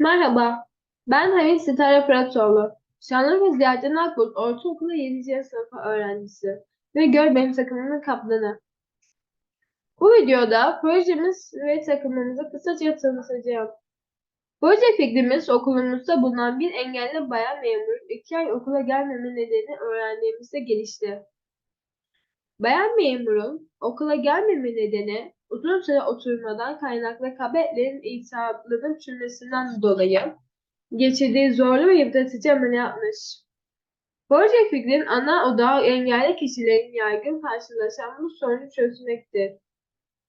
Merhaba, ben Halil Sitare Fıratoğlu. Şanlıurfa Ziyarettin Akbulut Ortaokulu 7. sınıf öğrencisi ve Göl Benim takımının kaptanı. Bu videoda projemiz ve takımımızı kısaca tanıtacağım. Proje fikrimiz okulumuzda bulunan bir engelli bayan memur iki ay okula gelmeme nedeni öğrendiğimizde gelişti. Bayan memurun okula gelmeme nedeni uzun süre oturmadan kaynaklı kabetlerin iltihaplarının çürümesinden dolayı geçirdiği zorlu ve yıpratıcı ameliyatmış. Proje fikrinin ana odağı engelli kişilerin yaygın karşılaşan bu sorunu çözmektir.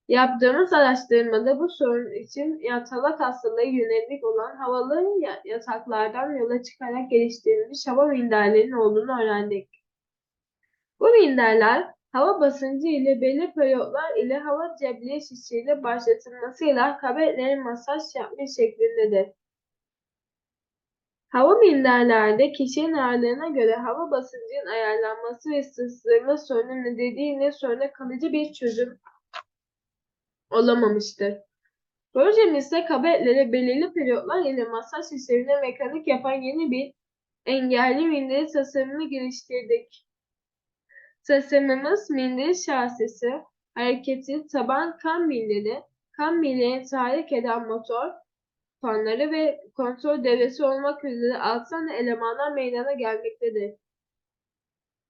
Yaptığımız araştırmada bu sorun için yatalak hastalığı yönelik olan havalı yataklardan yola çıkarak geliştirilmiş hava minderlerinin olduğunu öğrendik. Bu minderler hava basıncı ile belli periyotlar ile hava cebliye şişiyle başlatılmasıyla kabetlerin masaj yapma şeklindedir. Hava minderlerde kişinin ağırlığına göre hava basıncının ayarlanması ve sızdırma sorunu nedeniyle soruna kalıcı bir çözüm olamamıştır. Projemizde kabetlere belirli periyotlar ile masaj işlemine mekanik yapan yeni bir engelli minderi tasarımını geliştirdik. Tasarımımız minderi şasisi, hareketi, taban kan minderi, kan minderini tahrik eden motor, fanları ve kontrol devresi olmak üzere altı tane elemanlar meydana gelmektedir.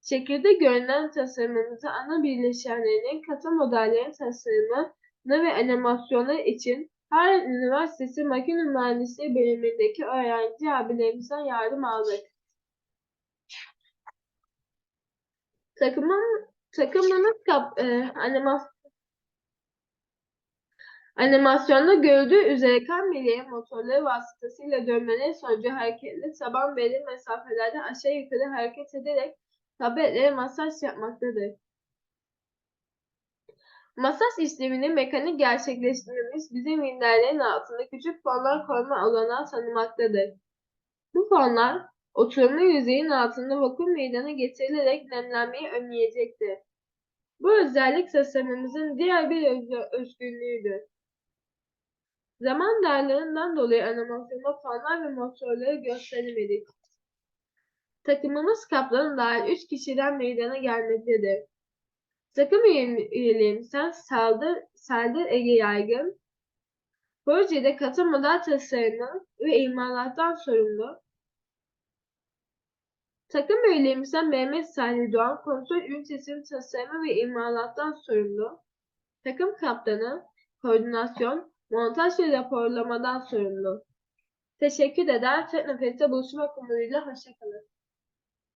Şekilde görünen tasarımımızı ana bileşenlerinin katı modellerin tasarımı ve animasyonları için Harvard Üniversitesi Makine Mühendisliği bölümündeki öğrenci abilerimizden yardım aldık. Takımın takımımız kap, e, animasyon Animasyonda görüldüğü üzere kan bileği motorları vasıtasıyla dönmeleri sonucu hareketli taban belli mesafelerde aşağı yukarı hareket ederek tabletlere masaj yapmaktadır. Masaj işlemini mekanik gerçekleştirmemiz bizim minderlerin altında küçük fonlar koyma olanağı tanımaktadır. Bu fonlar oturma yüzeyin altında vakum meydana getirilerek nemlenmeyi önleyecektir. Bu özellik tasarımımızın diğer bir özgünlüğüdür. Zaman darlığından dolayı animasyonda fanlar ve motorları gösteremedik. Takımımız kaplanın dahil 3 kişiden meydana gelmektedir. Takım üyelerimizden Saldır, Saldır Ege Yaygın, projede katı model tasarımı ve imalattan sorumlu. Takım üyelerimizden Mehmet Salih Doğan, kontrol ünitesinin tasarımı ve imalattan sorumlu. Takım kaptanı, koordinasyon, montaj ve raporlamadan sorumlu. Teşekkür eder. Teknofest'te buluşmak umuduyla hoşçakalın.